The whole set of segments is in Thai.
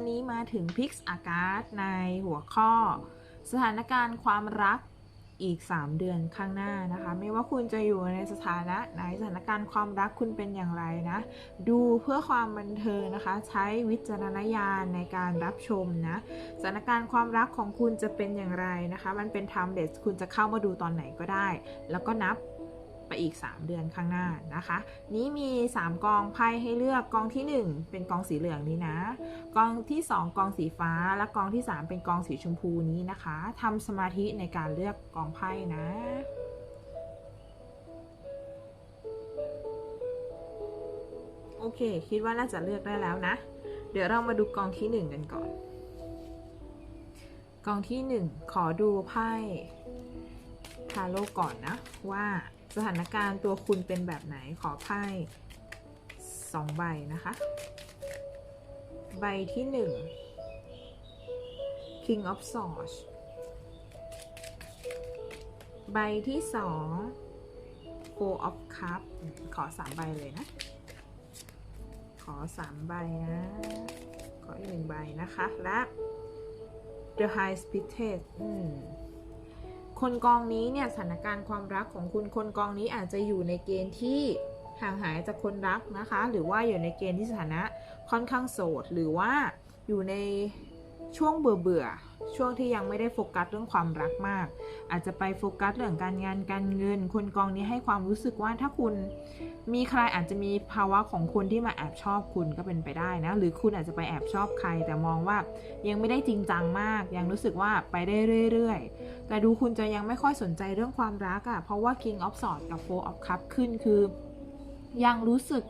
วันนี้มาถึงพิกซ์อากาศในหัวข้อ สถานการณ์ความรักอีก 3 เดือนข้างหน้านะคะ ไม่ว่าคุณจะอยู่ในสถานะไหนสถานการณ์ความรักคุณเป็นอย่างไรนะ ดูเพื่อความบันเทิงนะคะ ใช้วิจารณญาณในการรับชมนะสถานการณ์ความรักของคุณจะเป็นอย่างไรนะคะ มันเป็น timeless คุณจะเข้ามาดูตอนไหนก็ได้ แล้วก็นับ ไปอีก 3 เดือนข้างหน้านะคะ นี้มี 3 กองไพ่ให้เลือกกองที่ 1 เป็นกองสีเหลืองนี้นะ กองที่ 2 กองสีฟ้า และกองที่ 3 เป็นกองสีชมพูนี้นะคะทำสมาธิในการเลือกกองไพ่นะโอเค คิดว่าน่าจะเลือกได้แล้วนะ เดี๋ยวเรามาดูกองที่ 1 กันก่อน กองที่ 1 ขอดูไพ่ทาโร่ก่อนนะว่า สถานการณ์ตัวคุณเป็นแบบไหนขอไพ่สองใบนะคะ ใบที่1 King of Swords ใบที่2 Four of Cups ขอ3ใบเลยนะ ขอ3ใบนะ ขออีกหนึ่งใบนะคะ และ The High Spirited อืม คนกองนี้เนี่ยสถานการณ์ความรักของคุณคนกองนี้อาจจะอยู่ในเกณฑ์ที่ห่างหายจากคนรักนะคะ หรือว่าอยู่ในเกณฑ์ที่สถานะค่อนข้างโสด หรือว่าอยู่ในช่วงเบื่อเบื่อ ช่วงที่ยังไม่ได้โฟกัสเรื่องความรักมาก อาจจะไปโฟกัสเรื่องการงานการเงิน คนกองนี้ให้ความรู้สึกว่าถ้าคุณมีใครอาจจะมีภาวะของคนที่มาแอบชอบคุณก็เป็นไปได้นะ หรือคุณอาจจะไปแอบชอบใคร แต่มองว่ายังไม่ได้จริงจังมาก ยังรู้สึกว่าไปได้เรื่อยๆ แต่ดูคุณจะยังไม่ค่อยสนใจเรื่องความรักอะ่ะเพราะว่า King of Swords กับ Four of Cups ขึ้นคือ ยังรู้สึก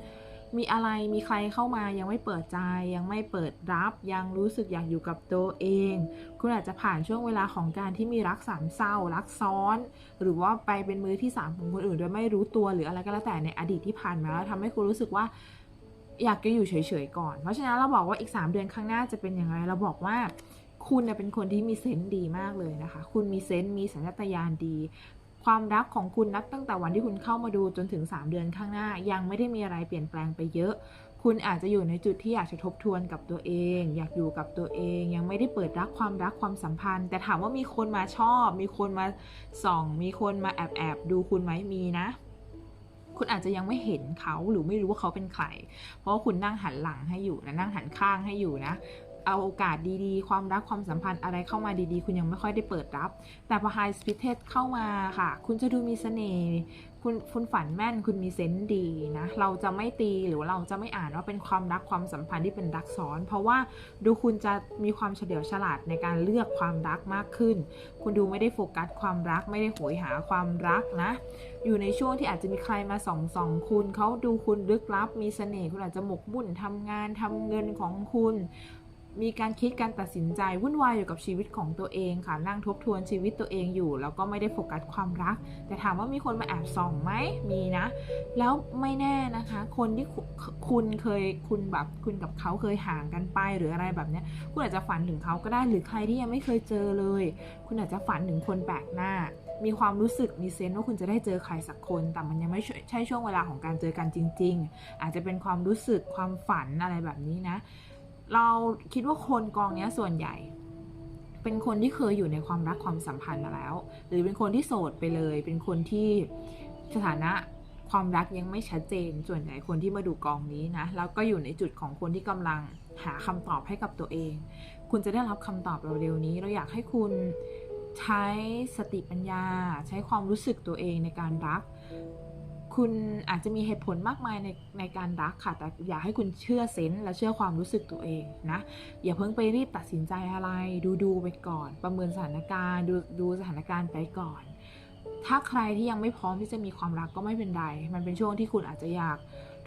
มีอะไรมีใครเข้ามายังไม่เปิดใจ ยังไม่เปิดรับ ยังรู้สึกอยากอยู่กับตัวเอง คุณอาจจะผ่านช่วงเวลาของการที่มีรักสามเศร้า รักซ้อน หรือว่าไปเป็นมือที่สามของคนอื่นโดยไม่รู้ตัวหรืออะไรก็แล้วแต่ในอดีตที่ผ่านมาแล้วทำให้คุณรู้สึกว่าอยากจะอยู่เฉยๆก่อน เพราะฉะนั้นเราบอกว่าอีก 3 เดือนข้างหน้าจะเป็นอย่างไร เราบอกว่าคุณเป็นคนที่มีเซนส์ดีมากเลยนะคะ คุณมีเซนส์มีสัญชาตญาณดี ความรักของคุณนับตั้งแต่วันที่คุณเข้ามาดูจนถึง 3 เดือนข้างหน้า ยังไม่ได้มีอะไรเปลี่ยนแปลงไปเยอะ คุณอาจจะอยู่ในจุดที่อยากจะทบทวนกับตัวเอง อยากอยู่กับตัวเอง ยังไม่ได้เปิดรักความรักความสัมพันธ์ แต่ถามว่ามีคนมาชอบ มีคนมาส่อง มีคนมาแอบแอบดูคุณไหมมีนะคุณอาจจะยังไม่เห็นเขาหรือไม่รู้ว่าเขาเป็นใคร เพราะว่าคุณนั่งหันหลังให้อยู่นะนั่งหันข้างให้อยู่นะ เอาโอกาสดีๆ ความรักความสัมพันธ์อะไรเข้ามาดีๆ คุณยังไม่ค่อยได้เปิดรับ แต่พอ High s p i r i t เข้ามาค่ะ คุณจะดูมีเสน่ห์คุณคุณฝันแม่นคุณมีเซนส์ดีนะ เราจะไม่ตีหรือเราจะไม่อ่านว่าเป็นความรักความสัมพันธ์ที่เป็นรักซ้อน เพราะว่าดูคุณจะมีความเฉลียวฉลาดในการเลือกความรักมากขึ้น คุณดูไม่ได้โฟกัสความรักไม่ได้โหยหาความรักนะ อยู่ในช่วงที่อาจจะมีใครมาส่องส่องคุณเขาดูคุณลึกลับมีเสน่ห์คุณอาจจะหมกมุ่นทำงานทำเงินของคุณ มีการคิดการตัดสินใจวุ่นวายอยู่กับชีวิตของตัวเองค่ะนั่งทบทวนชีวิตตัวเองอยู่ แล้วก็ไม่ได้โฟกัสความรัก แต่ถามว่ามีคนมาแอบส่องไหมมีนะ แล้วไม่แน่นะคะ คนที่คุณเคยคุณแบบคุณกับเขาเคยห่างกันไปหรืออะไรแบบเนี้ยคุณอาจจะฝันถึงเขาก็ได้หรือใครที่ยังไม่เคยเจอเลย คุณอาจจะฝันถึงคนแปลกหน้า มีความรู้สึกมีเซนส์ว่าคุณจะได้เจอใครสักคน แต่มันยังไม่ใช่ช่วงเวลาของการเจอกันจริง ๆ อาจจะเป็นความรู้สึกความฝันอะไรแบบนี้นะ เราคิดว่าคนกองเนี้ยส่วนใหญ่ เป็นคนที่เคยอยู่ในความรักความสัมพันธ์มาแล้ว หรือเป็นคนที่โสดไปเลย เป็นคนที่สถานะความรักยังไม่ชัดเจน ส่วนใหญ่คนที่มาดูกองนี้นะ แล้วก็อยู่ในจุดของคนที่กำลังหาคำตอบให้กับตัวเอง คุณจะได้รับคำตอบเร็วๆนี้ เราอยากให้คุณใช้สติปัญญา ใช้ความรู้สึกตัวเองในการรัก คุณอาจจะมีเหตุผลมากมายในในการรักค่ะ แต่อยากให้คุณเชื่อเซนส์และเชื่อความรู้สึกตัวเองนะ อย่าเพิ่งไปรีบตัดสินใจอะไร ดูดูไปก่อน ประเมินสถานการณ์ ดูดูสถานการณ์ไปก่อน ถ้าใครที่ยังไม่พร้อมที่จะมีความรักก็ไม่เป็นไร มันเป็นช่วงที่คุณอาจจะอยาก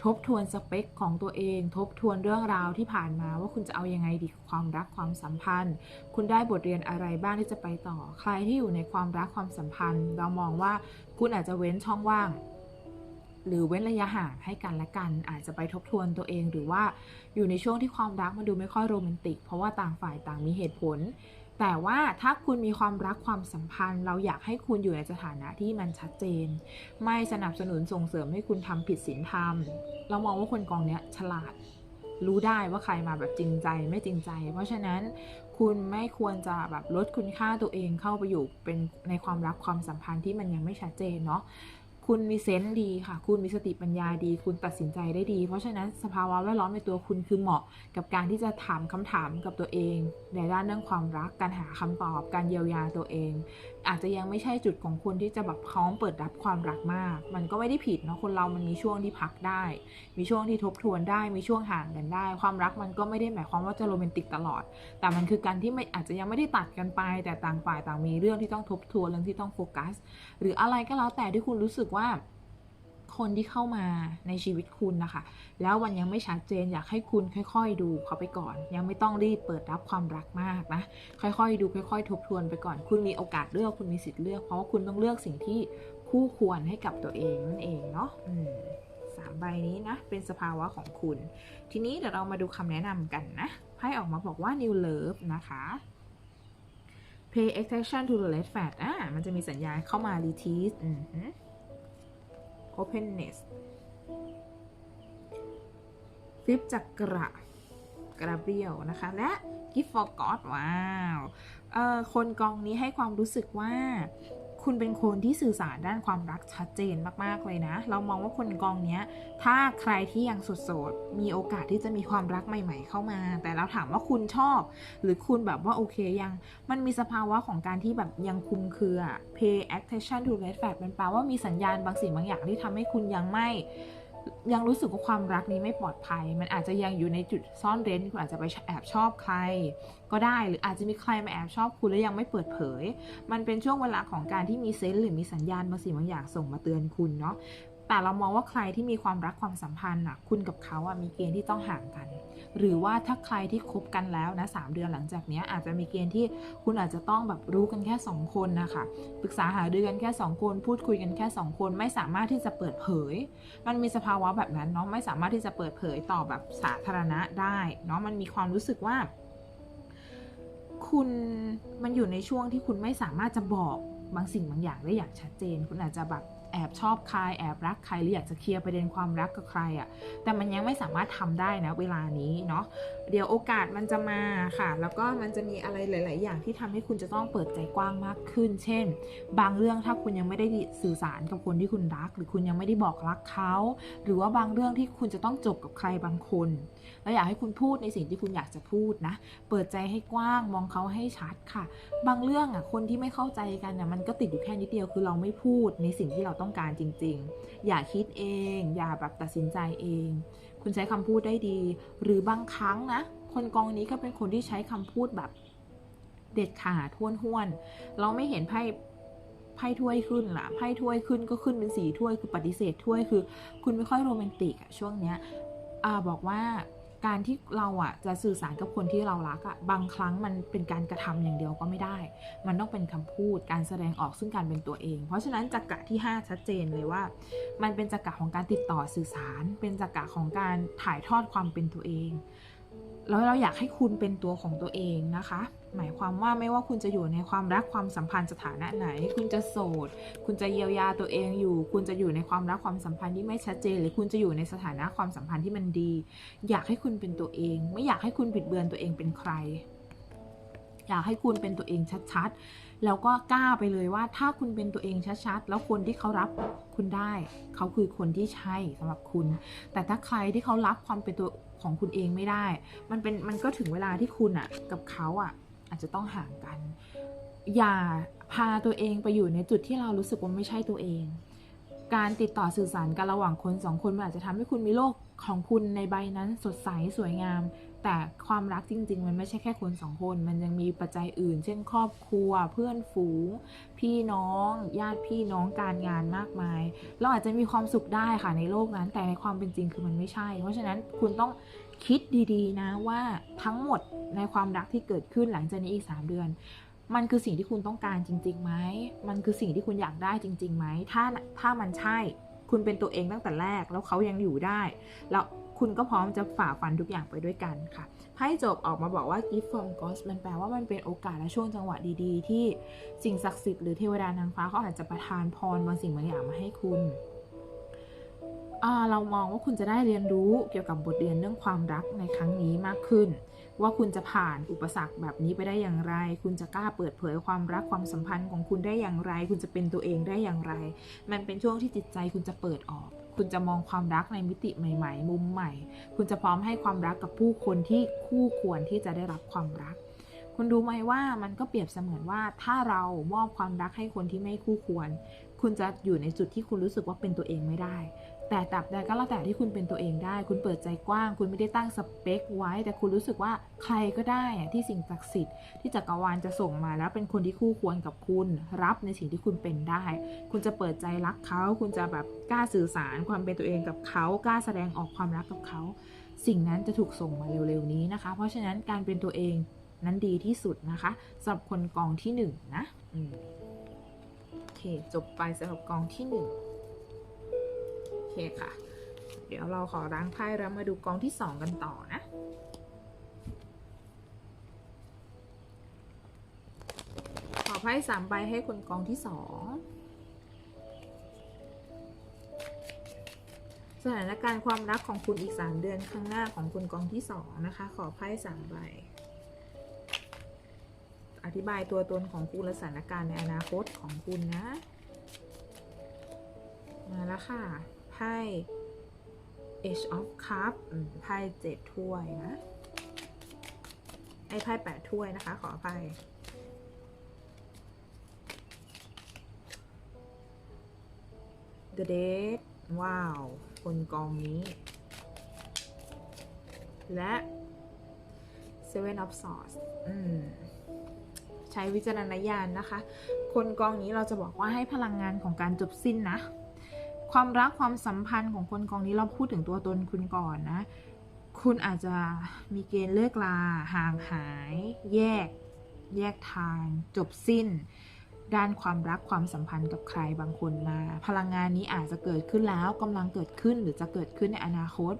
ทบทวนสเปคของตัวเอง ทบทวนเรื่องราวที่ผ่านมาว่าคุณจะเอายังไงดีความรักความสัมพันธ์ คุณได้บทเรียนอะไรบ้างที่จะไปต่อ ใครที่อยู่ในความรักความสัมพันธ์ เรามองว่าคุณอาจจะเว้นช่องว่าง หรือเว้นระยะห่างให้กันและกัน อาจจะไปทบทวนตัวเองหรือว่าอยู่ในช่วงที่ความรักมันดูไม่ค่อยโรแมนติก เพราะว่าต่างฝ่ายต่างมีเหตุผล แต่ว่าถ้าคุณมีความรักความสัมพันธ์ เราอยากให้คุณอยู่ในสถานะที่มันชัดเจน ไม่สนับสนุนส่งเสริมให้คุณทำผิดศีลธรรม เรามองว่าคนกองเนี้ยฉลาด รู้ได้ว่าใครมาแบบจริงใจไม่จริงใจ เพราะฉะนั้นคุณไม่ควรจะแบบลดคุณค่าตัวเองเข้าไปอยู่เป็นในความรักความสัมพันธ์ที่มันยังไม่ชัดเจนเนาะ คุณมีเซนส์ดีค่ะ คุณมีสติปัญญาดี คุณตัดสินใจได้ดี เพราะฉะนั้นสภาวะแวดล้อมในตัวคุณคือเหมาะกับการที่จะถามคำถามกับตัวเอง ในด้านเรื่องความรัก การหาคำตอบ การเยียวยาตัวเอง อาจจะยังไม่ใช่จุดของคุณที่จะแบบพร้อมเปิดรับความรักมาก มันก็ไม่ได้ผิดเนาะคนเรามันมีช่วงที่พักได้ มีช่วงที่ทบทวนได้ มีช่วงห่างกันได้ ความรักมันก็ไม่ได้หมายความว่าจะโรแมนติกตลอด แต่มันคือการที่ไม่อาจจะยังไม่ได้ตัดกันไป แต่ต่างฝ่ายต่างมีเรื่องที่ต้องทบทวนเรื่องที่ต้องโฟกัส หรืออะไรก็แล้วแต่ที่คุณรู้สึกว่า คนที่เข้ามาในชีวิตคุณนะคะ แล้ววันยังไม่ชัดเจนอยากให้คุณค่อย ๆ ดูเขาไปก่อน ยังไม่ต้องรีบเปิดรับความรักมากนะ ค่อยๆ ดูค่อย ๆ ทบทวนไปก่อน คุณมีโอกาสเลือกคุณมีสิทธิ์เลือก เพราะว่าคุณต้องเลือกสิ่งที่คู่ควรให้กับตัวเองนั่นเองเนาะสามใบนี้นะ เป็นสภาวะของคุณ ทีนี้เดี๋ยวเรามาดูคำแนะนำกันนะไพ่ออกมาบอกว่า new love นะคะ pay attention to the red flag อะมันจะมีสัญญาณเข้ามา release อือหือ openness ฟิปจากกระกระเบียวนะคะ และ give for God ว้าวคนกองนี้ให้ความรู้สึกว่า คุณเป็นคนที่สื่อสารด้านความรักชัดเจนมากๆเลยนะ เรามองว่าคนกองเนี้ย ถ้าใครที่ยังโสดๆมีโอกาสที่จะมีความรักใหม่ๆเข้ามา แต่เราถามว่าคุณชอบ หรือคุณแบบว่าโอเคยัง มันมีสภาวะของการที่แบบยังคุมเครือ pay attention to red flag มันแปลว่ามีสัญญาณบางสิ่งบางอย่างที่ทำให้คุณยังไม่ ยังรู้สึกว่าความรักนี้ไม่ปลอดภัย มันอาจจะยังอยู่ในจุดซ่อนเร้นคุณอาจจะไปแอบชอบใคร ก็ได้หรืออาจจะมีใครมาแอบชอบคุณแล้วยังไม่เปิดเผย มันเป็นช่วงเวลาของการที่มีเซนส์หรือมีสัญญาณบางสิ่งบางอย่างส่งมาเตือนคุณเนาะ แต่เรามองว่าใครที่มีความรักความสัมพันธ์อะคุณกับเขาอะมีเกณฑ์ที่ต้องห่างกัน หรือว่าถ้าใครที่คบกันแล้วนะสามเดือนหลังจากเนี้ยอาจจะมีเกณฑ์ที่คุณอาจจะต้องแบบรู้กันแค่ 2 คนนะคะปรึกษาหารือกันแค่ 2 คน พูดคุยกันแค่ 2 คน ไม่สามารถที่จะเปิดเผย มันมีสภาวะแบบนั้นเนาะไม่สามารถที่จะเปิดเผยต่อแบบสาธารณะได้เนาะมันมีความรู้สึกว่า คุณมันอยู่ในช่วงที่คุณไม่สามารถจะบอกบางสิ่งบางอย่างได้อย่างชัดเจน คุณอาจจะแบบ แอบชอบใครแอบรักใครหรืออยากจะเคลียร์ประเด็นความรักกับใครอะ่ะแต่มันยังไม่สามารถทำได้นะเวลานี้เนาะเดี๋ยวโอกาสมันจะมาค่ะ แล้วก็มันจะมีอะไรหลาย ๆ อย่างที่ทำให้คุณจะต้องเปิดใจกว้างมากขึ้น เช่น บางเรื่องถ้าคุณยังไม่ได้สื่อสารกับคนที่คุณรัก หรือคุณยังไม่ได้บอกรักเขา หรือว่าบางเรื่องที่คุณจะต้องจบกับใครบางคนแล้วอยากให้คุณพูดในสิ่งที่คุณอยากจะพูดนะ เปิดใจให้กว้างมองเขาให้ชัดค่ะ บางเรื่องอะคนที่ไม่เข้าใจกันน่ะมันก็ติดอยู่แค่นิดเดียวคือเราไม่พูดในสิ่งที่เราต้องการจริง ๆ อย่าคิดเอง อย่าแบบตัดสินใจเอง คุณใช้คำพูดได้ดี หรือบางครั้งนะ คนกองนี้ก็เป็นคนที่ใช้คำพูดแบบเด็ดขาดท้วนห้วน เราไม่เห็นไพ่ไพ่ถ้วยขึ้นล่ะไพ่ถ้วยขึ้นก็ขึ้นเป็นสีถ้วยคือปฏิเสธถ้วยคือ คุณไม่ค่อยโรแมนติกอะช่วงเนี้ยอ่าบอกว่า การที่เราอะจะสื่อสารกับคนที่เรารักอะบางครั้งมันเป็นการกระทำอย่างเดียวก็ไม่ได้ มันต้องเป็นคำพูดการแสดงออกซึ่งการเป็นตัวเอง เพราะฉะนั้นจักระที่ 5 ชัดเจนเลยว่า มันเป็นจักระของการติดต่อสื่อสาร เป็นจักระของการถ่ายทอดความเป็นตัวเอง แล้วเราอยากให้คุณเป็นตัวของตัวเองนะคะ หมายความว่าไม่ว่าคุณจะอยู่ในความรักความสัมพันธ์สถานะไหน คุณจะโสด คุณจะเยียวยาตัวเองอยู่ คุณจะอยู่ในความรักความสัมพันธ์ที่ไม่ชัดเจน หรือคุณจะอยู่ในสถานะความสัมพันธ์ที่มันดี อยากให้คุณเป็นตัวเอง ไม่อยากให้คุณบิดเบือนตัวเองเป็นใคร อยากให้คุณเป็นตัวเองชัดๆ แล้วก็กล้าไปเลยว่าถ้าคุณเป็นตัวเองชัดๆ แล้วคนที่เขารับคุณได้ เขาคือคนที่ใช่สำหรับคุณ แต่ถ้าใครที่เขารับความเป็นตัวของคุณเองไม่ได้ มันเป็นมันก็ถึงเวลาที่คุณอะกับเขาอะ อาจจะต้องห่างกัน อย่าพาตัวเองไปอยู่ในจุดที่เรารู้สึกว่าไม่ใช่ตัวเอง การติดต่อสื่อสารกันระหว่างคนสองคนมันอาจจะทำให้คุณมีโลกของคุณในใบนั้นสดใสสวยงาม แต่ความรักจริง ๆ มันไม่ใช่แค่คนสองคน มันยังมีปัจจัยอื่น เช่น ครอบครัว เพื่อนฝูง พี่น้อง ญาติพี่น้องการงานมากมาย เราอาจจะมีความสุขได้ค่ะในโลกนั้น แต่ในความเป็นจริงคือมันไม่ใช่ เพราะฉะนั้นคุณต้องคิดดีๆ นะว่าทั้งหมดในความรักที่เกิดขึ้นหลังจากนี้อีก 3 เดือน มันคือสิ่งที่คุณต้องการจริงๆไหมมันคือสิ่งที่คุณอยากได้จริงๆไหมถ้าถ้ามันใช่ คุณเป็นตัวเองตั้งแต่แรกแล้วเขายังอยู่ได้แล้ว คุณก็พร้อมจะฝ่าฟันทุกอย่างไปด้วยกันค่ะไพ่จบออกมาบอกว่า gift from God มันแปลว่ามันเป็นโอกาสและช่วงจังหวะดีๆ ที่สิ่งศักดิ์สิทธิ์หรือเทวดานางฟ้าเขาอาจจะประทานพรบางสิ่งบางอย่างมาให้คุณเรามองว่าคุณจะได้เรียนรู้เกี่ยวกับบทเรียนเรื่องความรักในครั้งนี้มากขึ้น ว่าคุณจะผ่านอุปสรรคแบบนี้ไปได้อย่างไร คุณจะกล้าเปิดเผยความรักความสัมพันธ์ของคุณได้อย่างไร คุณจะเป็นตัวเองได้อย่างไร มันเป็นช่วงที่จิตใจคุณจะเปิดออก คุณจะมองความรักในมิติใหม่ ๆ มุมใหม่ คุณจะพร้อมให้ความรักกับผู้คนที่คู่ควรที่จะได้รับความรัก คุณรู้ไหมว่ามันก็เปรียบเสมือนว่าถ้าเรามอบความรักให้คนที่ไม่คู่ควร คุณจะอยู่ในจุดที่คุณรู้สึกว่าเป็นตัวเองไม่ได้ แต่ตราบใดก็แล้วแต่ที่คุณเป็นตัวเองได้ คุณเปิดใจกว้าง คุณไม่ได้ตั้งสเปคไว้ แต่คุณรู้สึกว่าใครก็ได้ที่สิ่งศักดิ์สิทธิ์ที่จักรวาลจะส่งมาแล้วเป็นคนที่คู่ควรกับคุณ รับในสิ่งที่คุณเป็นได้ คุณจะเปิดใจรักเขา คุณจะแบบกล้าสื่อสารความเป็นตัวเองกับเขา กล้าแสดงออกความรักกับเขา สิ่งนั้นจะถูกส่งมาเร็วๆนี้นะคะ เพราะฉะนั้นการเป็นตัวเองนั้นดีที่สุดนะคะสำหรับคนกองที่หนึ่งนะโอเคจบไปสำหรับกองที่หนึ่ง เคค่ะ เดี๋ยวเราขอล้างไพ่แล้วมาดูกองที่สองกันต่อนะ ขอไพ่สามใบให้คนกองที่สองสถานการณ์ความรักของคุณอีก 3 เดือนข้างหน้าของคุณกองที่ 2 นะคะ ขอไพ่สามใบ อธิบายตัวตนของคุณและสถานการณ์ในอนาคตของคุณนะ มาแล้วค่ะ ไพ่ Age of Cup ไพ่เจ็ดถ้วยนะ ไอ้ไพ่แปดถ้วยนะคะ ขออภัย The Dead ว้าว คนกองนี้ และ Seven of Swords อืมใช้วิจารณญาณนะคะ คนกองนี้เราจะบอกว่าให้พลังงานของการจบสิ้นนะ ความรักความสัมพันธ์ของคนกองนี้เราพูดถึงตัวตนคุณก่อนนะ คุณอาจจะมีเกณฑ์เลิกลา ห่างหาย แยก แยกทาง จบสิ้น ด้านความรักความสัมพันธ์กับใครบางคนมา พลังงานนี้อาจจะเกิดขึ้นแล้วกำลังเกิดขึ้นหรือจะเกิดขึ้นในอนาคต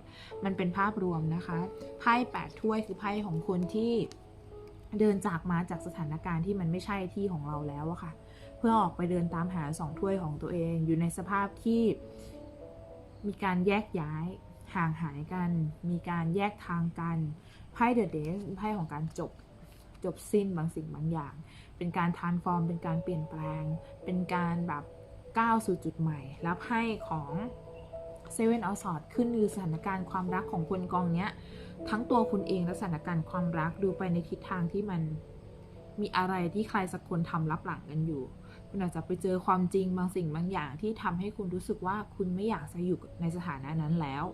มันเป็นภาพรวมนะคะไพ่แปดถ้วยคือไพ่ของคนที่เดินจากมาจากสถานการณ์ที่มันไม่ใช่ที่ของเราแล้วอะค่ะ พื่อออกไปเดินตามหาสองถ้วยของตัวเอง อยู่ในสภาพที่มีการแยกย้ายห่างหายกัน มีการแยกทางกันไพ่เดอะเดสไพ่ของการจบจบสิ้นบางสิ่งบางอย่าง เป็นการทานฟอร์ม เป็นการเปลี่ยนแปลง เป็นการแบบก้าวสู่จุดใหม่แล้วไพ่ของเซเว่นออสอดขึ้นคือสถานการณ์ความรักของคนกองเนี้ย ทั้งตัวคุณเองและสถานการณ์ความรักดูไปในทิศทางที่มันมีอะไรที่ใครสักคนทำลับหลังกันอยู่ คุณอาจจะไปเจอความจริงบางสิ่งบางอย่างที่ทำให้คุณรู้สึกว่าคุณไม่อยากจะอยู่ในสถานะนั้นแล้ว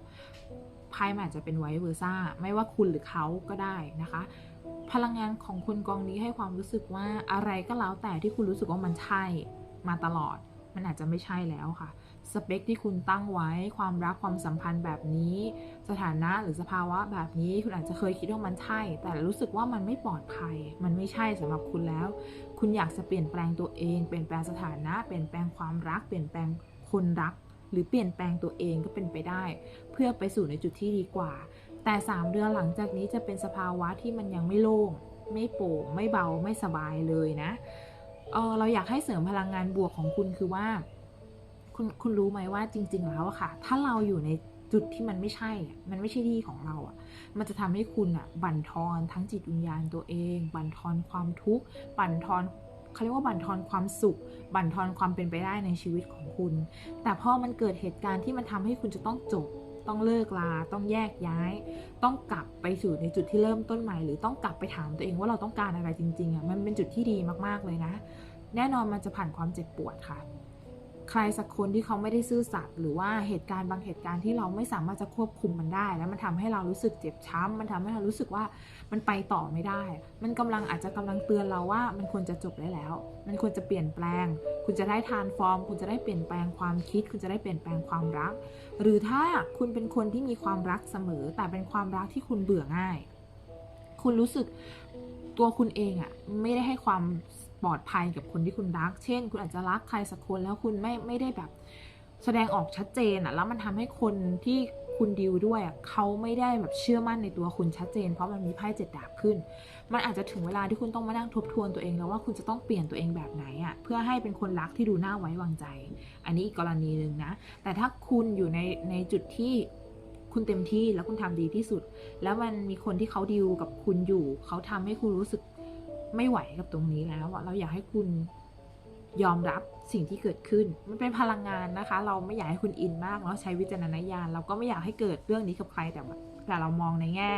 ไพ่มันอาจจะเป็นไวเวอร์ซ่าไม่ว่าคุณหรือเขาก็ได้นะคะ พลังงานของคนกองนี้ให้ความรู้สึกว่าอะไรก็แล้วแต่ที่คุณรู้สึกว่ามันใช่มาตลอด มันอาจจะไม่ใช่แล้วค่ะ สเปคที่คุณตั้งไว้ความรักความสัมพันธ์แบบนี้ สถานะหรือสภาวะแบบนี้คุณอาจจะเคยคิดว่ามันใช่ แต่รู้สึกว่ามันไม่ปลอดภัย มันไม่ใช่สำหรับคุณแล้ว คุณอยากจะเปลี่ยนแปลงตัวเอง เปลี่ยนแปลงสถานะเปลี่ยนแปลงความรัก เปลี่ยนแปลงคนรัก หรือเปลี่ยนแปลงตัวเองก็เป็นไปได้ เพื่อไปสู่ในจุดที่ดีกว่า แต่ 3 เดือนหลังจากนี้จะเป็นสภาวะที่มันยังไม่โล่งไม่โปร่งไม่เบาไม่สบายเลยนะ เออเราอยากให้เสริมพลังงานบวกของคุณคือว่า คุณคุณรู้ไหมว่าจริง ๆ แล้วอะค่ะ ถ้าเราอยู่ในจุดที่มันไม่ใช่อะมันไม่ใช่ที่ของเราอะมันจะทำให้คุณอะบั่นทอนทั้งจิตวิญญาณตัวเอง บั่นทอนความทุกข์ บั่นทอนเขาเรียกว่าบั่นทอนความสุข บั่นทอนความเป็นไปได้ในชีวิตของคุณ แต่พอมันเกิดเหตุการณ์ที่มันทำให้คุณจะต้องจบ ต้องเลิกลา ต้องแยกย้าย ต้องกลับไปสู่ในจุดที่เริ่มต้นใหม่ หรือต้องกลับไปถามตัวเองว่าเราต้องการอะไรจริงๆอะมันเป็นจุดที่ดีมากๆเลยนะ แน่นอนมันจะผ่านความเจ็บปวดค่ะ ใครสักคนที่เขาไม่ได้ซื่อสัตย์หรือว่าเหตุการณ์บางเหตุการณ์ที่เราไม่สามารถจะควบคุมมันได้ แล้วมันทำให้เรารู้สึกเจ็บช้ำมันทำให้เรารู้สึกว่ามันไปต่อไม่ได้ มันกำลังอาจจะกำลังเตือนเราว่ามันควรจะจบได้แล้ว มันควรจะเปลี่ยนแปลง คุณจะได้ทานฟอร์ม คุณจะได้เปลี่ยนแปลงความคิด คุณจะได้เปลี่ยนแปลงความรัก หรือถ้าคุณเป็นคนที่มีความรักเสมอ แต่เป็นความรักที่คุณเบื่อง่าย คุณรู้สึกตัวคุณเองอะไม่ได้ให้ความ ปลอดภัยกับคนที่คุณรัก เช่น คุณอาจจะรักใครสักคนแล้วคุณไม่ไม่ได้แบบแสดงออกชัดเจนอะแล้วมันทำให้คนที่คุณดิวด้วยอะเขาไม่ได้แบบเชื่อมั่นในตัวคุณชัดเจน เพราะมันมีไพ่เจ็ดดาบขึ้น มันอาจจะถึงเวลาที่คุณต้องมานั่งทบทวนตัวเองแล้วว่าคุณจะต้องเปลี่ยนตัวเองแบบไหนอะเพื่อให้เป็นคนรักที่ดูน่าไว้วางใจ อันนี้อีกกรณีหนึ่งนะ แต่ถ้าคุณอยู่ในในจุดที่คุณเต็มที่แล้วคุณทำดีที่สุด แล้วมันมีคนที่เขาดิวกับคุณอยู่ เขาทำให้คุณรู้สึก ไม่ไหวกับตรงนี้แล้วเราอยากให้คุณยอมรับสิ่งที่เกิดขึ้น มันเป็นพลังงานนะคะ เราไม่อยากให้คุณอินมากเนาะใช้วิจารณญาณเราก็ไม่อยากให้เกิดเรื่องนี้กับใครแต่แต่เรามองในแง่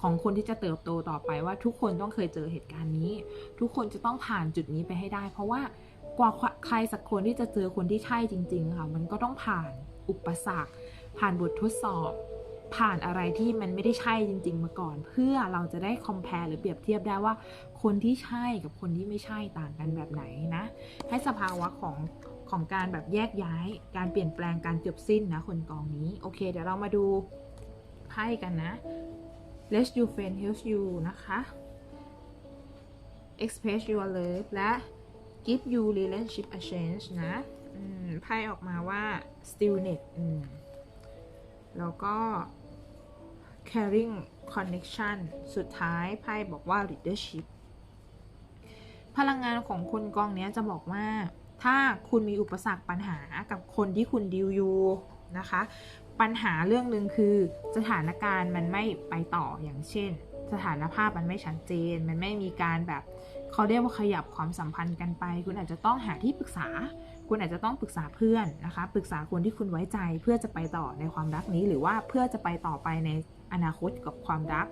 ของคนที่จะเติบโตต่อไปว่าทุกคนต้องเคยเจอเหตุการณ์นี้ ทุกคนจะต้องผ่านจุดนี้ไปให้ได้ เพราะว่ากว่าใครสักคนที่จะเจอคนที่ใช่จริง ๆ ค่ะ มันก็ต้องผ่านอุปสรรค ผ่านบททดสอบ ผ่านอะไรที่มันไม่ได้ใช่จริง ๆ มาก่อน เพื่อเราจะได้คอมเพลหรือเปรียบเทียบได้ว่า คนที่ใช่กับคนที่ไม่ใช่ต่างกันแบบไหนนะ ให้สภาวะของของการแบบแยกย้าย การเปลี่ยนแปลงการจบสิ้นนะ คนกองนี้ โอเค เดี๋ยวเรามาดูไพ่กันนะ Let you friend help you นะคะ Express your love และ Give you relationship a chance นะไพ่ออกมาว่า stillness แล้วก็ caring connection สุดท้ายไพ่บอกว่า leadership พลังงานของคนกองนี้จะบอกว่า ถ้าคุณมีอุปสรรคปัญหากับคนที่คุณดิวอยู่นะคะ ปัญหาเรื่องหนึ่งคือ สถานการณ์มันไม่ไปต่ออย่างเช่น สถานภาพมันไม่ชัดเจน มันไม่มีการแบบเขาเรียกว่าขยับความสัมพันธ์กันไป คุณอาจจะต้องหาที่ปรึกษา คุณอาจจะต้องปรึกษาเพื่อนนะคะ ปรึกษาคนที่คุณไว้ใจเพื่อจะไปต่อในความรักนี้ หรือว่าเพื่อจะไปต่อไปในอนาคตกับความรัก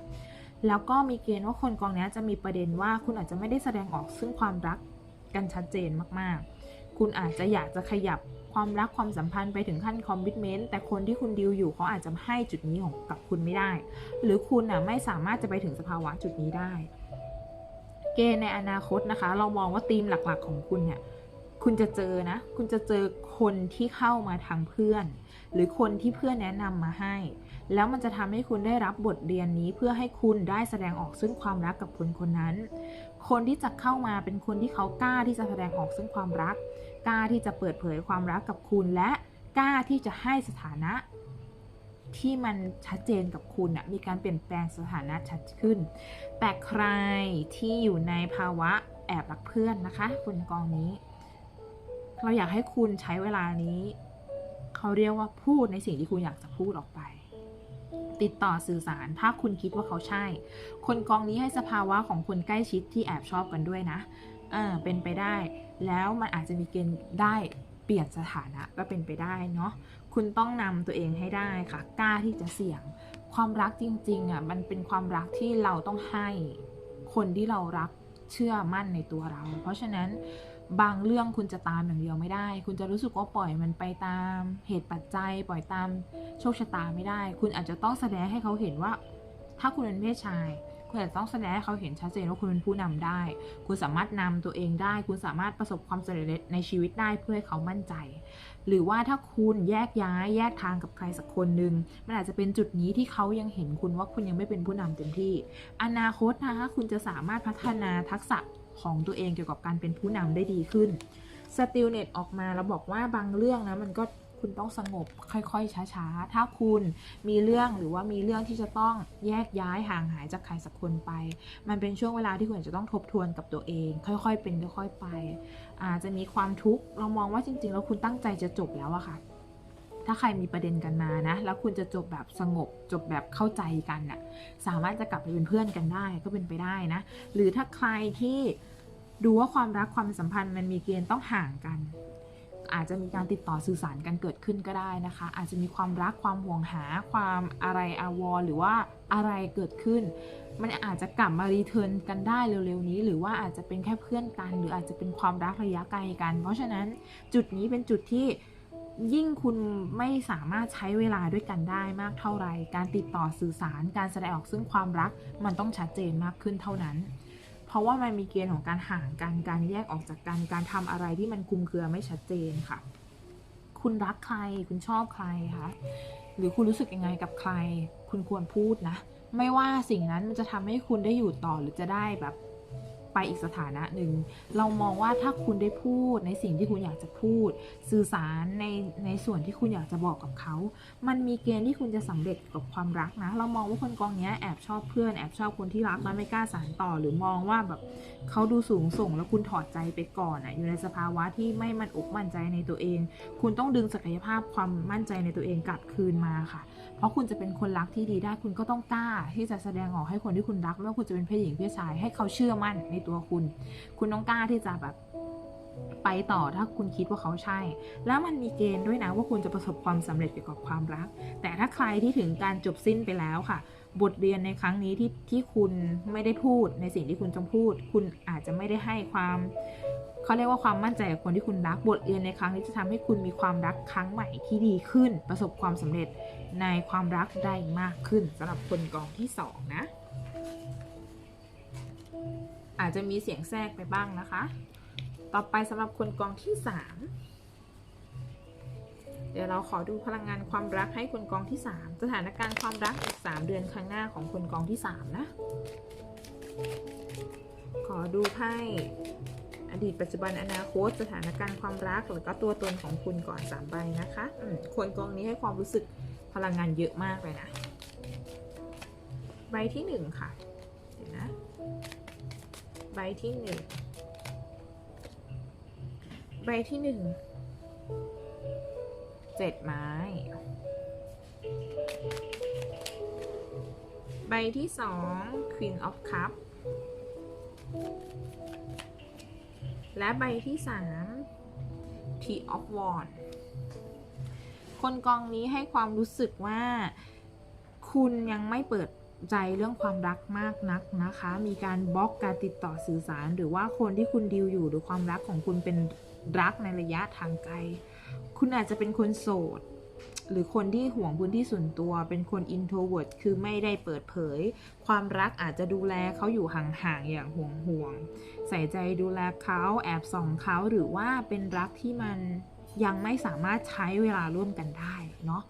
แล้วก็มีเกณฑ์ว่าคนกองนี้จะมีประเด็นว่าคุณอาจจะไม่ได้แสดงออกซึ่งความรักกันชัดเจนมากๆ คุณอาจจะอยากจะขยับความรักความสัมพันธ์ไปถึงขั้นคอมมิชเมนต์แต่คนที่คุณดิวอยู่เขาอาจจะให้จุดนี้ของกับคุณไม่ได้ หรือคุณอะไม่สามารถจะไปถึงสภาวะจุดนี้ได้ เกณฑ์ในอนาคตนะคะ เรามองว่าธีมหลักๆของคุณเนี่ย คุณจะเจอนะ คุณจะเจอคนที่เข้ามาทางเพื่อน หรือคนที่เพื่อนแนะนำมาให้ แล้วมันจะทำให้คุณได้รับบทเรียนนี้เพื่อให้คุณได้แสดงออกซึ่งความรักกับคนคนนั้น คนที่จะเข้ามาเป็นคนที่เขากล้าที่จะแสดงออกซึ่งความรัก กล้าที่จะเปิดเผยความรักกับคุณและกล้าที่จะให้สถานะที่มันชัดเจนกับคุณนะมีการเปลี่ยนแปลงสถานะชัดขึ้น แต่ใครที่อยู่ในภาวะแอบรักเพื่อนนะคะ คุณกองนี้ เราอยากให้คุณใช้เวลานี้ เขาเรียกว่าพูดในสิ่งที่คุณอยากจะพูดออกไป ติดต่อสื่อสาร ถ้าคุณคิดว่าเขาใช่ คนกองนี้ให้สภาวะของคนใกล้ชิดที่แอบชอบกันด้วยนะเออเป็นไปได้ แล้วมันอาจจะมีเกณฑ์ได้เปลี่ยนสถานะก็เป็นไปได้เนาะ คุณต้องนำตัวเองให้ได้ค่ะ กล้าที่จะเสี่ยง ความรักจริงๆอะมันเป็นความรักที่เราต้องให้คนที่เรารักเชื่อมั่นในตัวเรา เพราะฉะนั้น บางเรื่องคุณจะตามอย่างเดียวไม่ได้ คุณจะรู้สึกว่าปล่อยมันไปตามเหตุปัจจัย ปล่อยตามโชคชะตาไม่ได้ คุณอาจจะต้องแสดงให้เขาเห็นว่า ถ้าคุณเป็นเพศชาย คุณอาจจะต้องแสดงให้เขาเห็นชัดเจนว่าคุณเป็นผู้นำได้ คุณสามารถนำตัวเองได้ คุณสามารถประสบความสำเร็จในชีวิตได้เพื่อให้เขามั่นใจ หรือว่าถ้าคุณแยกย้ายแยกทางกับใครสักคนหนึ่งมันอาจจะเป็นจุดนี้ที่เขายังเห็นคุณว่าคุณยังไม่เป็นผู้นำเต็มที่ อนาคตนะคะคุณจะสามารถพัฒนาทักษะ ของตัวเองเกี่ยวกับการเป็นผู้นำได้ดีขึ้นสติลเน็ตออกมาแล้วบอกว่าบางเรื่องนะมันก็คุณต้องสงบค่อยๆช้าๆ ถ้าคุณมีเรื่องหรือว่ามีเรื่องที่จะต้องแยกย้ายห่างหายจากใครสักคนไป มันเป็นช่วงเวลาที่คุณจจะต้องทบทวนกับตัวเอง ค่อยๆเป็นค่อยๆไปอาจจะมีความทุกข์เรามองว่าจริงๆแล้วคุณตั้งใจจะจบแล้วอะค่ะ ถ้าใครมีประเด็นกันมานะ แล้วคุณจะจบแบบสงบ จบแบบเข้าใจกันน่ะ สามารถจะกลับไปเป็นเพื่อนกันได้ก็เป็นไปได้นะ หรือถ้าใครที่ดูว่าความรักความสัมพันธ์มันมีเกณฑ์ต้องห่างกัน อาจจะมีการติดต่อสื่อสารกันเกิดขึ้นก็ได้นะคะ อาจจะมีความรักความห่วงหาความอะไรอาวรหรือว่าอะไรเกิดขึ้น มันอาจจะกลับมารีเทิร์นกันได้เร็วๆนี้ หรือว่าอาจจะเป็นแค่เพื่อนกัน หรืออาจจะเป็นความรักระยะไกลกัน เพราะฉะนั้นจุดนี้เป็นจุดที่ ยิ่งคุณไม่สามารถใช้เวลาด้วยกันได้มากเท่าไหร่ การติดต่อสื่อสาร การแสดงออกซึ่งความรัก มันต้องชัดเจนมากขึ้นเท่านั้น เพราะว่ามันมีเกณฑ์ของการห่างกัน การแยกออกจากกัน การทำอะไรที่มันคลุมเครือไม่ชัดเจนค่ะ คุณรักใคร คุณชอบใครคะ หรือคุณรู้สึกยังไงกับใคร คุณควรพูดนะ ไม่ว่าสิ่งนั้นมันจะทำให้คุณได้อยู่ต่อหรือจะได้แบบ ไปอีกสถานะหนึ่ง เรามองว่าถ้าคุณได้พูดในสิ่งที่คุณอยากจะพูด สื่อสารในในส่วนที่คุณอยากจะบอกกับเขา มันมีเกณฑ์ที่คุณจะสำเร็จกับความรักนะ เรามองว่าคนกองนี้แอบชอบเพื่อนแอบชอบคนที่รักแล้วไม่กล้าสานต่อ หรือมองว่าแบบเขาดูสูงส่งแล้วคุณถอดใจไปก่อนอะอยู่ในสภาวะที่ไม่มั่นอกมั่นใจในตัวเอง คุณต้องดึงศักยภาพความมั่นใจในตัวเองกลับคืนมาค่ะ เพราะคุณจะเป็นคนรักที่ดีได้คุณก็ต้องกล้าที่จะแสดงออกให้คนที่คุณรักไม่ว่าคุณจะเป็นเพศหญิงเพศชายให้เขาเชื่อมั่นในตัวคุณ คุณต้องกล้าที่จะแบบไปต่อถ้าคุณคิดว่าเขาใช่ แล้วมันมีเกณฑ์ด้วยนะว่าคุณจะประสบความสำเร็จเกี่ยวกับความรัก แต่ถ้าใครที่ถึงการจบสิ้นไปแล้วค่ะ บทเรียนในครั้งนี้ที่ที่คุณไม่ได้พูดในสิ่งที่คุณจงพูด คุณอาจจะไม่ได้ให้ความเขาเรียกว่าความมั่นใจกับคนที่คุณรักบทเรียนในครั้งนี้จะทำให้คุณมีความรักครั้งใหม่ที่ดีขึ้น ประสบความสำเร็จในความรักได้มากขึ้นสำหรับคนกองที่สองนะ อาจจะมีเสียงแทรกไปบ้างนะคะ ต่อไปสำหรับคนกองที่สามเดี๋ยวเราขอดูพลังงานความรักให้คนกองที่ 3 สถานการณ์ความรักอีก 3 เดือนข้างหน้าของคนกองที่ 3 นะ ขอดูไพ่อดีตปัจจุบันอนาคต สถานการณ์ความรักแล้วก็ตัวตนของคุณก่อน3ใบนะคะคนกองนี้ให้ความรู้สึกพลังงานเยอะมากเลยนะ ใบที่ 1 ค่ะ เดี๋ยวนะ ใบที่1ใบที่1เจ็ดไม้ ใบที่สอง Queen of Cup และใบที่สาม t of w a n d คนกองนี้ให้ความรู้สึกว่า คุณยังไม่เปิด ใจเรื่องความรักมากนักนะคะ มีการบล็อกการติดต่อสื่อสาร หรือว่าคนที่คุณดีลอยู่หรือความรักของคุณเป็นรักในระยะทางไกล คุณอาจจะเป็นคนโสด หรือคนที่ห่วงพื้นที่ส่วนตัว เป็นคน introvert คือไม่ได้เปิดเผย ความรักอาจจะดูแลเขาอยู่ห่างๆอย่างห่วงๆใส่ใจดูแลเขาแอบส่องเขาหรือว่าเป็นรักที่มันยังไม่สามารถใช้เวลาร่วมกันได้เนาะ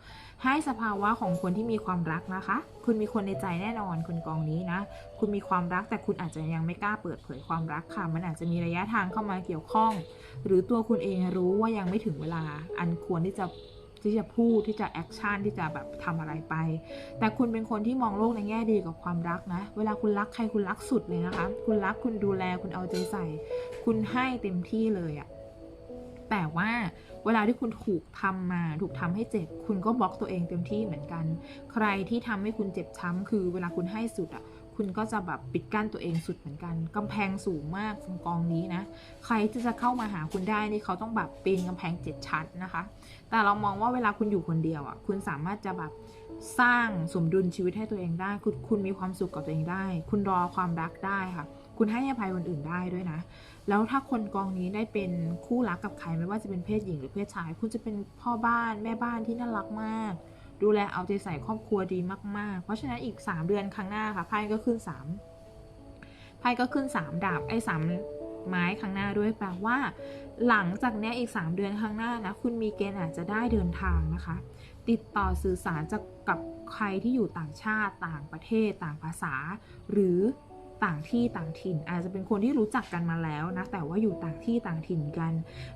ให้สภาวะของคนที่มีความรักนะคะ คุณมีคนในใจแน่นอนคนกองนี้นะ คุณมีความรักแต่คุณอาจจะยังไม่กล้าเปิดเผยความรักค่ะ มันอาจจะมีระยะทางเข้ามาเกี่ยวข้อง หรือตัวคุณเองรู้ว่ายังไม่ถึงเวลา อันควรที่จะที่จะพูดที่จะแอคชั่นที่จะแบบทำอะไรไป แต่คุณเป็นคนที่มองโลกในแง่ดีกับความรักนะ เวลาคุณรักใครคุณรักสุดเลยนะคะ คุณรักคุณดูแลคุณเอาใจใส่ คุณให้เต็มที่เลยอะแต่ว่า เวลาที่คุณถูกทำมา ถูกทำให้เจ็บ คุณก็บล็อกตัวเองเต็มที่เหมือนกัน ใครที่ทำให้คุณเจ็บช้ำคือ เวลาคุณให้สุดอะ คุณก็จะแบบปิดกั้นตัวเองสุดเหมือนกันกำแพงสูงมากตรงกองนี้นะ ใครที่จะเข้ามาหาคุณได้นี่เขาต้องแบบปีนกำแพงเจ็ดชั้นนะคะ แต่เรามองว่าเวลาคุณอยู่คนเดียวอะ คุณสามารถจะแบบสร้างสมดุลชีวิตให้ตัวเองได้ คุณคุณมีความสุขกับตัวเองได้ คุณรอความรักได้ค่ะ คุณให้อภัยคนอื่นได้ด้วยนะ แล้วถ้าคนกองนี้ได้เป็นคู่รักกับใครไม่ว่าจะเป็นเพศหญิงหรือเพศชาย คุณจะเป็นพ่อบ้านแม่บ้านที่น่ารักมาก ดูแลเอาใจใส่ครอบครัวดีมาก ๆ เพราะฉะนั้นอีก 3 เดือนข้างหน้าค่ะไพ่ก็ขึ้น3ไพ่ก็ขึ้น 3 ดาบไอ้สามไม้ข้างหน้าด้วยแปลว่า หลังจากนี้อีก 3 เดือนข้างหน้านะคุณมีเกณฑ์อาจจะได้เดินทางนะคะ ติดต่อสื่อสารจากกับใครที่อยู่ต่างชาติต่างประเทศต่างภาษา หรือ ต่างที่ต่างถิ่น อาจจะเป็นคนที่รู้จักกันมาแล้วนะแต่ว่าอยู่ต่างที่ต่างถิ่นกัน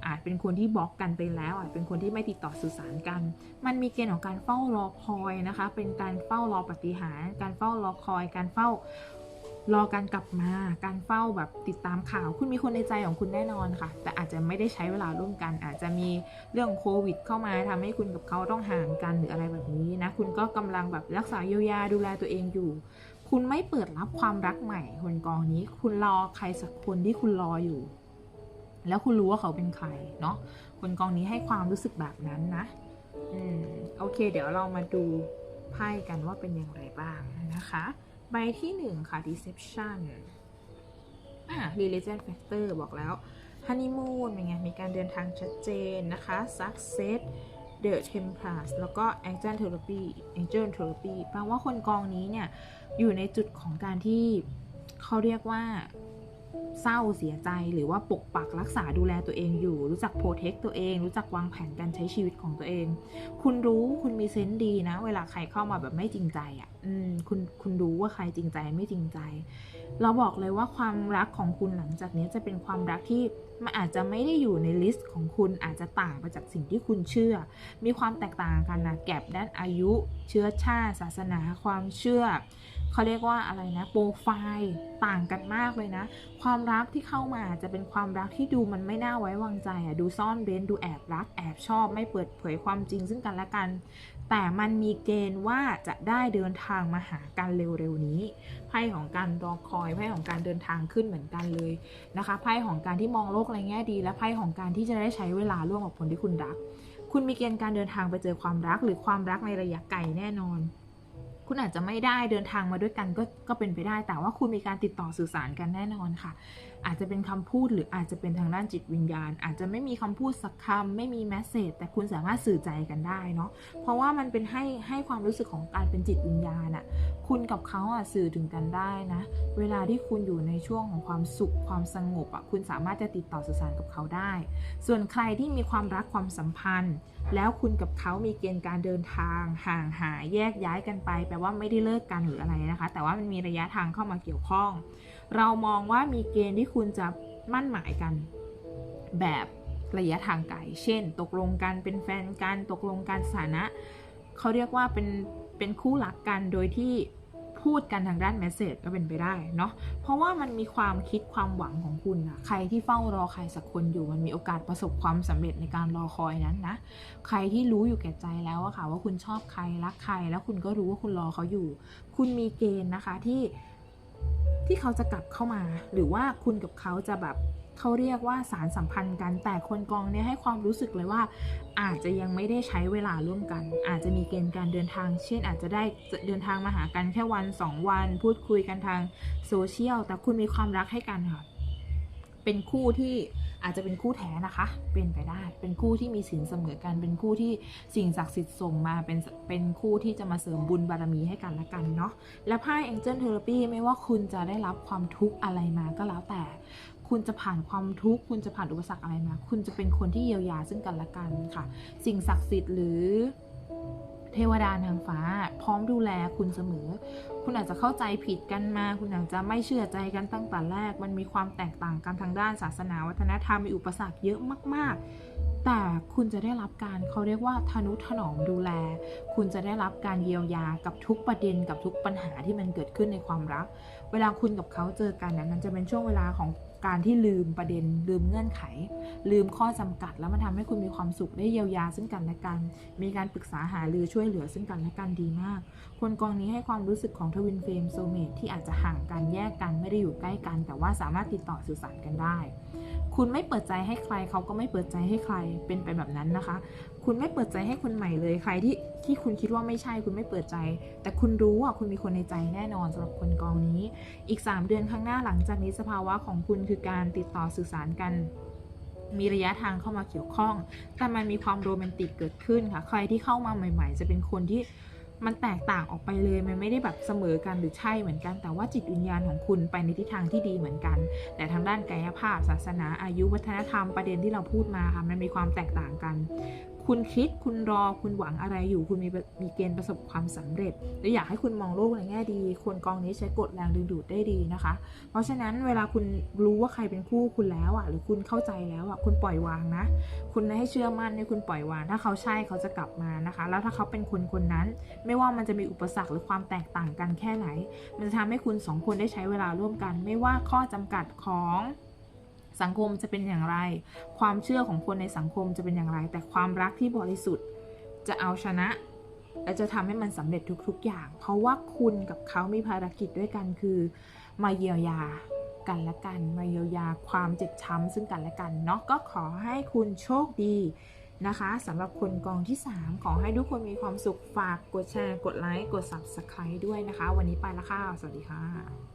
อาจเป็นคนที่บล็อกกันไปแล้ว อาจเป็นคนที่ไม่ติดต่อสื่อสารกัน มันมีเกณฑ์ของการเฝ้ารอคอยนะคะ เป็นการเฝ้ารอปฏิหารการเฝ้ารอคอย การเฝ้ารอการกลับมา การเฝ้าแบบติดตามข่าว คุณมีคนในใจของคุณแน่นอนค่ะ แต่อาจจะไม่ได้ใช้เวลาร่วมกัน อาจจะมีเรื่องโควิด เข้ามาทำให้คุณกับเขาต้องห่างกันหรืออะไรแบบนี้นะ คุณก็กำลังแบบรักษาเยียวยาดูแลตัวเองอยู่ คุณไม่เปิดรับความรักใหม่ คนกองนี้ คุณรอใครสักคนที่คุณรออยู่ แล้วคุณรู้ว่าเขาเป็นใครเนาะคนกองนี้ให้ความรู้สึกแบบนั้นนะ อืมโอเค เดี๋ยวเรามาดูไพ่กันว่าเป็นอย่างไรบ้างนะคะ ใบที่หนึ่งค่ะ deception อ่า religion factor บอกแล้ว honeymoon เป็นไง มีการเดินทางชัดเจนนะคะ success the temperance แล้วก็ angel therapy angel therapy แปลว่าคนกองนี้เนี่ย อยู่ในจุดของการที่เขาเรียกว่าเศร้าเสียใจหรือว่าปกปักรักษาดูแลตัวเองอยู่ รู้จักโปรเทคตัวเอง รู้จักวางแผนการใช้ชีวิตของตัวเอง คุณรู้คุณมีเซนส์ดีนะ เวลาใครเข้ามาแบบไม่จริงใจอะ่ะอืมคุณคุณรู้ว่าใครจริงใจไม่จริงใจ เราบอกเลยว่าความรักของคุณหลังจากนี้จะเป็นความรักที่มันอาจจะไม่ได้อยู่ในลิสต์ของคุณอาจจะต่างไปจากสิ่งที่คุณเชื่อ มีความแตกต่างกันนะแก็บด้านอายุ เชื้อชาติ ศาสนา ความเชื่อเขาเรียกว่าอะไรนะโปรไฟล์ต่างกันมากเลยนะ ความรักที่เข้ามาจะเป็นความรักที่ดูมันไม่น่าไว้วางใจอะดูซ่อนเร้นดูแอบรัก แอบชอบไม่เปิดเผยความจริงซึ่งกันและกัน แต่มันมีเกณฑ์ว่าจะได้เดินทางมาหากันเร็วๆนี้ ไพ่ของการรอคอย ไพ่ของการเดินทางขึ้นเหมือนกันเลยนะคะ ไพ่ของการที่มองโลกในแง่ดี และไพ่ของการที่จะได้ใช้เวลาร่วมกับคนที่คุณรัก คุณมีเกณฑ์การเดินทางไปเจอความรักหรือความรักในระยะไกลแน่นอน คุณอาจจะไม่ได้เดินทางมาด้วยกันก็ก็เป็นไปได้ แต่ว่าคุณมีการติดต่อสื่อสารกันแน่นอนค่ะ อาจจะเป็นคำพูดหรืออาจจะเป็นทางด้านจิตวิญญาณ อาจจะไม่มีคำพูดสักคำไม่มีแมสเซจแต่คุณสามารถสื่อใจกันได้เนาะเพราะว่ามันเป็นให้ให้ความรู้สึกของการเป็นจิตวิญญาณอะคุณกับเขาอะสื่อถึงกันได้นะ เวลาที่คุณอยู่ในช่วงของความสุขความสงบอะคุณสามารถจะติดต่อสื่อสารกับเขาได้ ส่วนใครที่มีความรักความสัมพันธ์แล้วคุณกับเขามีเกณฑ์การเดินทางห่างหายแยกย้ายกันไป แปลว่าไม่ได้เลิกกันหรืออะไรนะคะ แต่ว่ามันมีระยะทางเข้ามาเกี่ยวข้อง เรามองว่ามีเกณฑ์ที่คุณจะมั่นหมายกัน แบบระยะทางไกล เช่น ตกลงกันเป็นแฟนกัน ตกลงกันสถานะ เขาเรียกว่าเป็นเป็นคู่รักกันโดยที่ พูดกันทางด้านแมสเซจก็เป็นไปได้เนาะเพราะว่ามันมีความคิดความหวังของคุณอะใครที่เฝ้ารอใครสักคนอยู่มันมีโอกาสประสบความสำเร็จในการรอคอยนั้นนะใครที่รู้อยู่แก่ใจแล้วอะค่ะว่าคุณชอบใครรักใครแล้วคุณก็รู้ว่าคุณรอเขาอยู่ คุณมีเกณฑ์นะคะที่ ที่เขาจะกลับเข้ามา หรือว่าคุณกับเขาจะแบบเขาเรียกว่าสารสัมพันธ์กัน แต่คนกองเนี่ยให้ความรู้สึกเลยว่า อาจจะยังไม่ได้ใช้เวลาร่วมกัน อาจจะมีเกณฑ์การเดินทาง เช่น อาจจะได้เดินทางมาหากันแค่วันสองวัน พูดคุยกันทางโซเชียลแต่คุณมีความรักให้กันค่ะ เป็นคู่ที่อาจจะเป็นคู่แท้นะคะ เป็นไปได้ เป็นคู่ที่มีสินเสมอกัน เป็นคู่ที่สิ่งศักดิ์สิทธิ์ส่งมา เป็น เป็นคู่ที่จะมาเสริมบุญบารมีให้กันและกันเนาะ และไพ่ Angel Therapy ไม่ว่าคุณจะได้รับความทุกข์อะไรมาก็แล้วแต่ คุณจะผ่านความทุกข์ คุณจะผ่านอุปสรรคอะไรมา คุณจะเป็นคนที่เยียวยาซึ่งกันและกันค่ะ สิ่งศักดิ์สิทธิ์หรือ เทวดานางฟ้า พร้อมดูแลคุณเสมอ คุณอาจจะเข้าใจผิดกันมา คุณอาจจะไม่เชื่อใจกันตั้งแต่แรก มันมีความแตกต่างกันทางด้านศาสนาวัฒนธรรมมีอุปสรรคเยอะมาก ๆ แต่คุณจะได้รับการเขาเรียกว่าทนุถนอมดูแล คุณจะได้รับการเยียวยากับทุกประเด็นกับทุกปัญหาที่มันเกิดขึ้นในความรัก เวลาคุณกับเขาเจอกันนี่ยมันจะเป็นช่วงเวลาของ การที่ลืมประเด็นลืมเงื่อนไข ลืมข้อจำกัด แล้วมันทำให้คุณมีความสุขได้เยียวยาซึ่งกันและกัน มีการปรึกษาหารือช่วยเหลือซึ่งกันและกันดีมาก คนกองนี้ให้ความรู้สึกของทวินเฟรมโซเมตที่อาจจะห่างกันแยกกันไม่ได้อยู่ใกล้กัน แต่ว่าสามารถติดต่อสื่อสารกันได้ คุณไม่เปิดใจให้ใครเขาก็ไม่เปิดใจให้ใครเป็นไปแบบนั้นนะคะ คุณไม่เปิดใจให้คนใหม่เลยใครที่ที่คุณคิดว่าไม่ใช่คุณไม่เปิดใจ แต่คุณรู้ว่าคุณมีคนในใจแน่นอนสำหรับคนกองนี้ อีก 3 เดือนข้างหน้าหลังจากนี้สภาวะของคุณคือการติดต่อสื่อสารกันมีระยะทางเข้ามาเกี่ยวข้อง แต่มันมีความโรแมนติกเกิดขึ้นค่ะ ใครที่เข้ามาใหม่ ๆ จะเป็นคนที่ มันแตกต่างออกไปเลย มันไม่ได้แบบเสมอกันหรือใช่เหมือนกัน แต่ว่าจิตวิญญาณของคุณไปในทิศทางที่ดีเหมือนกัน แต่ทางด้านกายภาพ ศาสนา อายุวัฒนธรรมประเด็นที่เราพูดมาค่ะ มันมีความแตกต่างกัน คุณคิด คุณรอ คุณหวังอะไรอยู่ คุณมีมีเกณฑ์ประสบความสำเร็จ และอยากให้คุณมองโลกในแง่ดี คนกองนี้ใช้กฎแรงดึงดูดได้ดีนะคะ เพราะฉะนั้นเวลาคุณรู้ว่าใครเป็นคู่คุณแล้วอะ หรือคุณเข้าใจแล้วอะ คุณปล่อยวางนะ คุณให้เชื่อมั่นในคุณปล่อยวาง ถ้าเขาใช่เขาจะกลับมานะคะ แล้วถ้าเขาเป็นคนคนนั้นไม่ว่ามันจะมีอุปสรรคหรือความแตกต่างกันแค่ไหน มันจะทำให้คุณสองคนได้ใช้เวลาร่วมกัน ไม่ว่าข้อจำกัดของสังคมจะเป็นอย่างไร ความเชื่อของคนในสังคมจะเป็นอย่างไร แต่ความรักที่บริสุทธิ์จะเอาชนะ และจะทำให้มันสำเร็จทุก ๆ อย่าง เพราะว่าคุณกับเขามีภารกิจด้วยกันคือ มาเยียวยากันและกัน มาเยียวยาความเจ็บช้ำซึ่งกันและกันเนาะก็ขอให้คุณโชคดี นะคะสำหรับคนกองที่ 3 ขอให้ทุกคนมีความสุขฝากกดแชร์ กดไลค์ กด Subscribe ด้วยนะคะ วันนี้ไปละค่ะ สวัสดีค่ะ